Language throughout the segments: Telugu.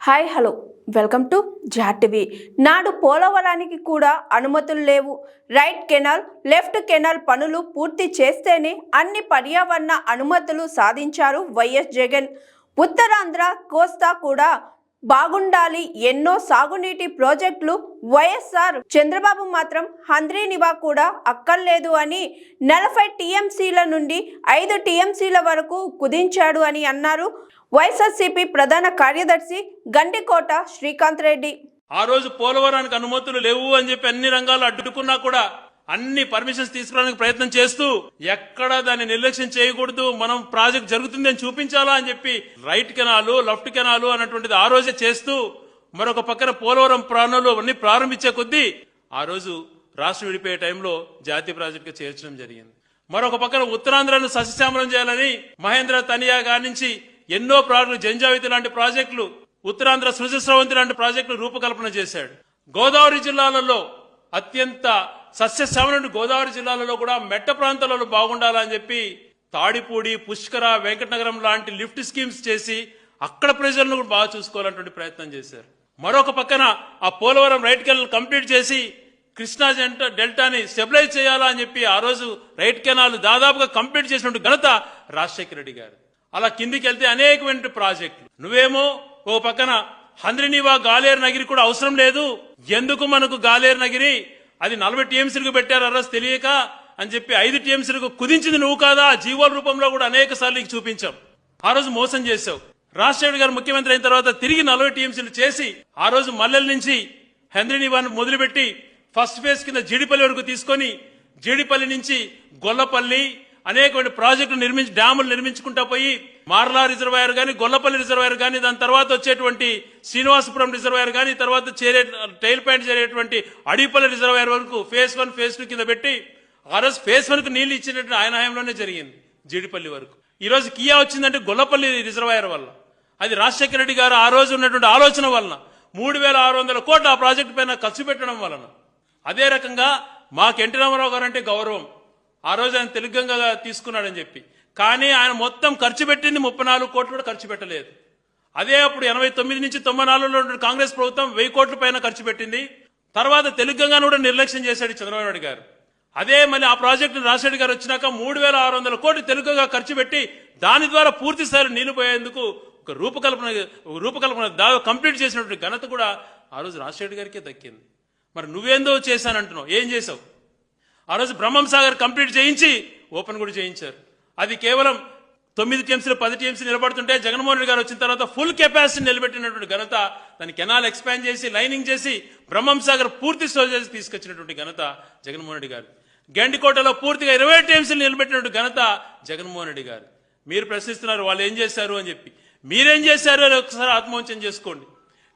Hi hello. వెల్కమ్ టు జాటివి నాడు పోలవరానికి కూడా అనుమతులు లేవు. రైట్ కెనాల్ లెఫ్ట్ కెనాల్ పనులు పూర్తి చేస్తేనే అన్ని పర్యావరణ అనుమతులు సాధించారు వైఎస్ జగన్. ఉత్తరాంధ్ర కోస్తా కూడా బాగుండాలి. ఎన్నో సాగునీటి ప్రాజెక్టులు వైఎస్ఆర్ చంద్రబాబు మాత్రం హంద్రీనివా కూడా అక్కర్లేదు అని నలభై టీఎంసీల నుండి ఐదు టీఎంసీల వరకు కుదించాడు అని అన్నారు వైఎస్ఆర్సీపీ ప్రధాన కార్యదర్శి గండికోట శ్రీకాంత్ రెడ్డి. ఆ రోజు పోలవరానికి అనుమతులు లేవు అని చెప్పి అన్ని రంగాలు అడ్డుకున్నా కూడా అన్ని పర్మిషన్స్ తీసుకోవడానికి ప్రయత్నం చేస్తూ ఎక్కడ దాన్ని నిర్లక్ష్యం చేయకూడదు మనం ప్రాజెక్ట్ జరుగుతుందని చూపించాలా అని చెప్పి రైట్ కెనాలు లెఫ్ట్ కెనాలు అన్నటువంటిది ఆ రోజే చేస్తూ మరొక పక్కన పోలవరం ప్రాణులు అన్ని ప్రారంభించే కొద్దీ ఆ రోజు రాష్ట్రం విడిపోయే టైంలో జాతీయ ప్రాజెక్టుగా చేర్చడం జరిగింది. మరొక పక్కన ఉత్తరాంధ్రను సస్యశ్యామలం చేయాలని మహేంద్ర తనియా గారి నుంచి ఎన్నో ప్రాజెక్టులు జంజావితి లాంటి ప్రాజెక్టులు ఉత్తరాంధ్ర సృజస్రవంతి లాంటి ప్రాజెక్టులు రూపకల్పన చేశాడు. గోదావరి జిల్లాలలో అత్యంత సస్యశ్యామలం గోదావరి జిల్లాలలో కూడా మెట్ట ప్రాంతాలలో బాగుండాలని చెప్పి తాడిపూడి పుష్కర వెంకటనగరం లాంటి లిఫ్ట్ స్కీమ్స్ చేసి అక్కడ ప్రజలను కూడా బాగా చూసుకోవాలన్నటువంటి ప్రయత్నం చేశారు. మరొక పక్కన ఆ పోలవరం రైట్ కెనాల్ కంప్లీట్ చేసి కృష్ణా జంట డెల్టాని స్టెబిలైజ్ చేయాలా అని చెప్పి ఆ రోజు రైట్ కెనాల్ దాదాపుగా కంప్లీట్ చేసినటువంటి ఘనత రాజశేఖర రెడ్డి గారు. అలా కిందికి వెళ్తే అనేకమైన ప్రాజెక్టులు. నువ్వేమో ఓ పక్కన హంద్రినివా గాలేరు నగిరి కూడా అవసరం లేదు. ఎందుకు మనకు గాలేరు నగిరి? అది నలభై టీఎంసీలకు పెట్టారు ఆ తెలియక అని చెప్పి ఐదు టీఎంసీలకు కుదించింది నువ్వు కాదా? జీవోల రూపంలో కూడా అనేక సార్లు చూపించాం. ఆ రోజు మోసం చేశావు. రాజశేఖర్ గారు ముఖ్యమంత్రి అయిన తర్వాత తిరిగి నలభై టీఎంసీలు చేసి ఆ రోజు మల్లెల నుంచి హంద్రినివాను మొదలుపెట్టి ఫస్ట్ ఫేజ్ కింద జీడిపల్లి వరకు తీసుకొని జీడిపల్లి నుంచి గొల్లపల్లి అనేకమైన ప్రాజెక్టులు నిర్మించి డ్యాములు నిర్మించుకుంటా పోయి మార్లా రిజర్వాయర్ కానీ గొల్లపల్లి రిజర్వాయర్ కానీ దాని తర్వాత వచ్చేటువంటి శ్రీనివాసపురం రిజర్వాయర్ గాని తర్వాత చేరే టైల్ పాయింట్ చేరేటువంటి అడిపల్లి రిజర్వాయర్ వరకు ఫేస్ వన్ ఫేస్ టూ కింద పెట్టి ఆ రోజు ఫేస్ వన్కు నీళ్ళు ఇచ్చినట్టు ఆయన హయాంలోనే జరిగింది జీడిపల్లి వరకు. ఈ రోజు కియా వచ్చిందంటే గొల్లపల్లి రిజర్వాయర్ వల్ల. అది రాజశేఖర రెడ్డి గారు ఆ రోజు ఉన్నటువంటి ఆలోచన వలన మూడు వేల ఆరు వందల కోట్లు ఆ ప్రాజెక్టు పైన ఖర్చు పెట్టడం వలన. అదే రకంగా మాకు ఎన్టీ రామారావు గారు అంటే గౌరవం. ఆ రోజు ఆయన తెలుగంగా తీసుకున్నాడని చెప్పి. కానీ ఆయన మొత్తం ఖర్చు పెట్టింది ముప్పై నాలుగు కోట్లు కూడా ఖర్చు పెట్టలేదు. అదే అప్పుడు ఎనభై తొమ్మిది నుంచి తొంభై నాలుగులో కాంగ్రెస్ ప్రభుత్వం వెయ్యి కోట్ల పైన ఖర్చు పెట్టింది. తర్వాత తెలుగుగాను కూడా నిర్లక్ష్యం చేశాడు చంద్రబాబు నాయుడు గారు. అదే మళ్ళీ ఆ ప్రాజెక్టు రాజశేఖర్ గారు వచ్చినాక మూడు వేల ఆరు వందల కోట్లు తెలుగుగా ఖర్చు పెట్టి దాని ద్వారా పూర్తి స్థాయిలో నీళ్ళు పోయేందుకు ఒక రూపకల్పన రూపకల్పన దాదాపు కంప్లీట్ చేసినటువంటి ఘనత కూడా ఆ రోజు రాజశేఖర్ గారికే దక్కింది. మరి నువ్వేందో చేశానంటున్నావు? ఏం చేసావు ఆ రోజు బ్రహ్మం సాగర్ కంప్లీట్ చేయించి ఓపెన్ కూడా చేయించారు. అది కేవలం తొమ్మిది టీఎంసీలు పది టీఎంసీ నిలబడుతుంటే జగన్మోహన్ రెడ్డి గారు వచ్చిన తర్వాత ఫుల్ కెపాసిటీ నిలబెట్టినటువంటి ఘనత దాని కెనాల్ ఎక్స్పాండ్ చేసి లైనింగ్ చేసి బ్రహ్మం సాగర్ పూర్తి చేసి తీసుకొచ్చినటువంటి ఘనత జగన్మోహన్ రెడ్డి గారు. గండికోటలో పూర్తిగా ఇరవై టీఎంసీలు నిలబెట్టినటువంటి ఘనత జగన్మోహన్ రెడ్డి గారు. మీరు ప్రశ్నిస్తున్నారు వాళ్ళు ఏం చేశారు అని చెప్పి. మీరేం చేశారు అని ఒకసారి ఆత్మవంచన చేసుకోండి.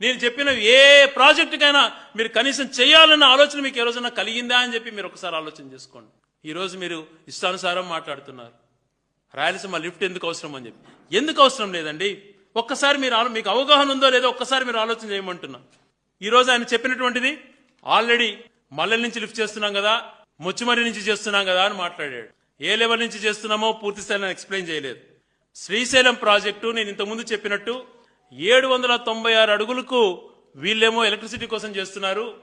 నేను చెప్పిన ఏ ప్రాజెక్టుకైనా మీరు కనీసం చేయాలన్న ఆలోచన మీకు ఏ రోజున కలిగిందా అని చెప్పి మీరు ఒకసారి ఆలోచన చేసుకోండి. ఈరోజు మీరు ఇష్టానుసారం మాట్లాడుతున్నారు. రాయలసీమ లిఫ్ట్ ఎందుకు అవసరం అని చెప్పి. ఎందుకు అవసరం లేదండి? ఒక్కసారి మీరు ఆలో- మీకు అవగాహన ఉందో లేదో ఒక్కసారి మీరు ఆలోచన చేయమంటున్నా. ఈరోజు ఆయన చెప్పినటువంటిది ఆల్రెడీ మల్లెల నుంచి లిఫ్ట్ చేస్తున్నాం కదా ముచ్చిమరి నుంచి చేస్తున్నాం కదా అని మాట్లాడాడు. ఏ లెవెల్ నుంచి చేస్తున్నామో పూర్తి స్థాయిలో ఎక్స్ప్లెయిన్ చేయలేదు. శ్రీశైలం ప్రాజెక్టు నేను ఇంతకుముందు చెప్పినట్టు ఏడు వందల తొంభై ఆరు అడుగులకు వీళ్ళేమో ఎలక్ట్రిసిటీ కోసం చేస్తున్నారు.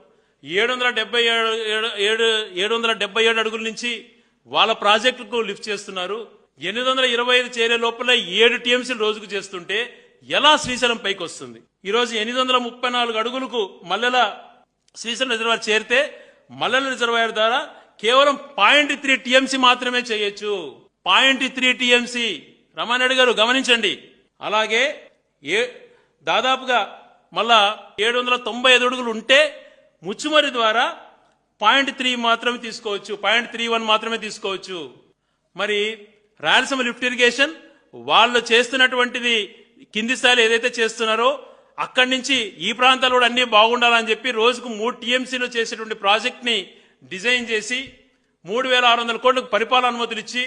ఏడు వందల డెబ్బై ఏడు ఏడు- ఏడు ఏడు వందల డెబ్బై ఏడు అడుగుల నుంచి వాళ్ళ ప్రాజెక్టుకు లిఫ్ట్ చేస్తున్నారు. ఎనిమిది వందల ఇరవై ఐదు చేరే లోపల ఏడు టీఎంసీలు రోజుకు చేస్తుంటే ఎలా శ్రీశైలం పైకి వస్తుంది ఈరోజు ఎనిమిది వందల ముప్పై నాలుగు అడుగులకు మల్లెల శ్రీశైలం రిజర్వాయర్ చేరితే మల్లెల రిజర్వాయర్ ద్వారా కేవలం పాయింట్ త్రీ టీఎంసీ మాత్రమే చేయొచ్చు. Point three TMC. రమానాయుడు గారు గమనించండి. అలాగే ఏ దాదాపుగా మళ్ళా ఏడు వందల తొంభై ఐదు అడుగులు ఉంటే ముచ్చుమరి ద్వారా పాయింట్ త్రీ మాత్రమే తీసుకోవచ్చు. పాయింట్ త్రీ వన్ మాత్రమే తీసుకోవచ్చు. మరి రాయలసీమ లిఫ్ట్ ఇరిగేషన్ వాళ్ళు చేస్తున్నటువంటిది కింది స్థాయిలో ఏదైతే చేస్తున్నారో అక్కడి నుంచి ఈ ప్రాంతాలు కూడా అన్ని బాగుండాలని చెప్పి రోజుకు మూడు టీఎంసీలో చేసేటువంటి ప్రాజెక్ట్ని డిజైన్ చేసి మూడు వేల ఆరు వందల కోట్లకు పరిపాలన అనుమతులు ఇచ్చి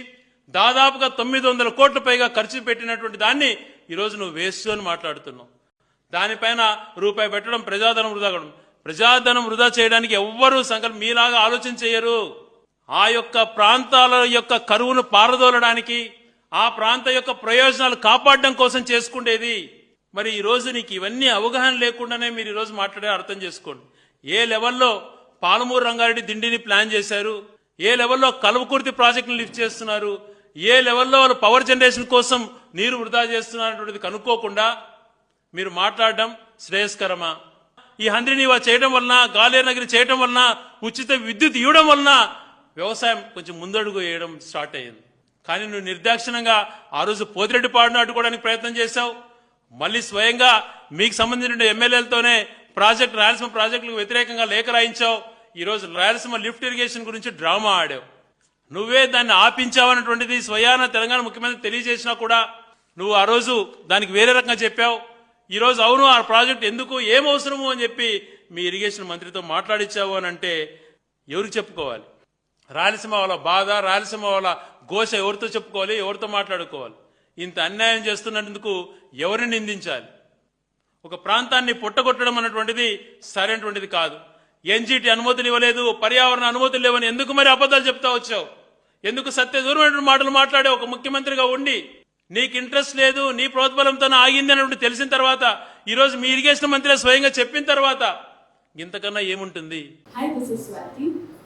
దాదాపుగా తొమ్మిది వందల కోట్ల పైగా ఖర్చు పెట్టినటువంటి దాన్ని ఈ రోజు నువ్వు వేస్తూ అని మాట్లాడుతున్నావు. దానిపైన రూపాయి పెట్టడం ప్రజాధనం వృధా కావడం. ప్రజాధనం వృధా చేయడానికి ఎవ్వరూ సంకల్పం మీలాగా ఆలోచన చేయరు. ఆ యొక్క ప్రాంతాల యొక్క కరువును పారదోలడానికి ఆ ప్రాంత యొక్క ప్రయోజనాలు కాపాడడం కోసం చేసుకుండేది. మరి ఈ నీకు ఇవన్నీ అవగాహన లేకుండానే మీరు ఈ రోజు మాట్లాడే అర్థం చేసుకోండి. ఏ లెవెల్లో పాలమూరు రంగారెడ్డి దిండిని ప్లాన్ చేశారు? ఏ లెవెల్లో కలవకుర్తి ప్రాజెక్టును లిఫ్ట్ చేస్తున్నారు? ఏ లెవెల్లో వాళ్ళు పవర్ జనరేషన్ కోసం నీరు వృధా చేస్తున్నారనేటువంటిది కనుక్కోకుండా మీరు మాట్లాడడం శ్రేయస్కరమా? ఈ హంద్రినీవా చేయడం వలన గాలేనగిరి చేయడం వలన ఉచిత విద్యుత్ ఇవ్వడం వలన వ్యవసాయం కొంచెం ముందడుగు వేయడం స్టార్ట్ అయ్యింది. కానీ నువ్వు నిర్దాక్షిణంగా ఆ రోజు పోతిరెడ్డి పాడును అడ్డుకోవడానికి ప్రయత్నం చేశావు. మళ్ళీ స్వయంగా మీకు సంబంధించిన ఎమ్మెల్యేలతోనే ప్రాజెక్ట్ రాయలసీమ ప్రాజెక్టులకు వ్యతిరేకంగా లేఖ రాయించావు. ఈరోజు రాయలసీమ లిఫ్ట్ ఇరిగేషన్ గురించి డ్రామా ఆడావు. నువ్వే దాన్ని ఆపించావన్నటువంటిది స్వయాన తెలంగాణ ముఖ్యమంత్రి తెలియజేసినా కూడా నువ్వు ఆ రోజు దానికి వేరే రకంగా చెప్పావు. ఈరోజు అవును ఆ ప్రాజెక్ట్ ఎందుకు ఏం అవసరము అని చెప్పి మీ ఇరిగేషన్ మంత్రితో మాట్లాడించావు అని అంటే ఎవరికి చెప్పుకోవాలి? రాయలసీమ వాళ్ళ బాధ రాయలసీమ వాళ్ళ ఘోష ఎవరితో చెప్పుకోవాలి ఎవరితో మాట్లాడుకోవాలి? ఇంత అన్యాయం చేస్తున్నందుకు ఎవరిని నిందించాలి? ఒక ప్రాంతాన్ని పుట్టగొట్టడం అన్నటువంటిది సరైనటువంటిది కాదు. ఎన్జీటీ అనుమతులు ఇవ్వలేదు పర్యావరణ అనుమతులు లేవని ఎందుకు మరి అబద్ధాలు చెప్తా వచ్చావు? ఎందుకు సత్య దూరమైనటువంటి మాటలు మాట్లాడే ఒక ముఖ్యమంత్రిగా ఉండి నీకు ఇంట్రెస్ట్ లేదు నీ ప్రోద్బలంతో ఆగింది అన్నటువంటి తెలిసిన తర్వాత ఈరోజు మీ ఇరిగేషన్ మంత్రి స్వయంగా చెప్పిన తర్వాత ఇంతకన్నా ఏముంటుంది?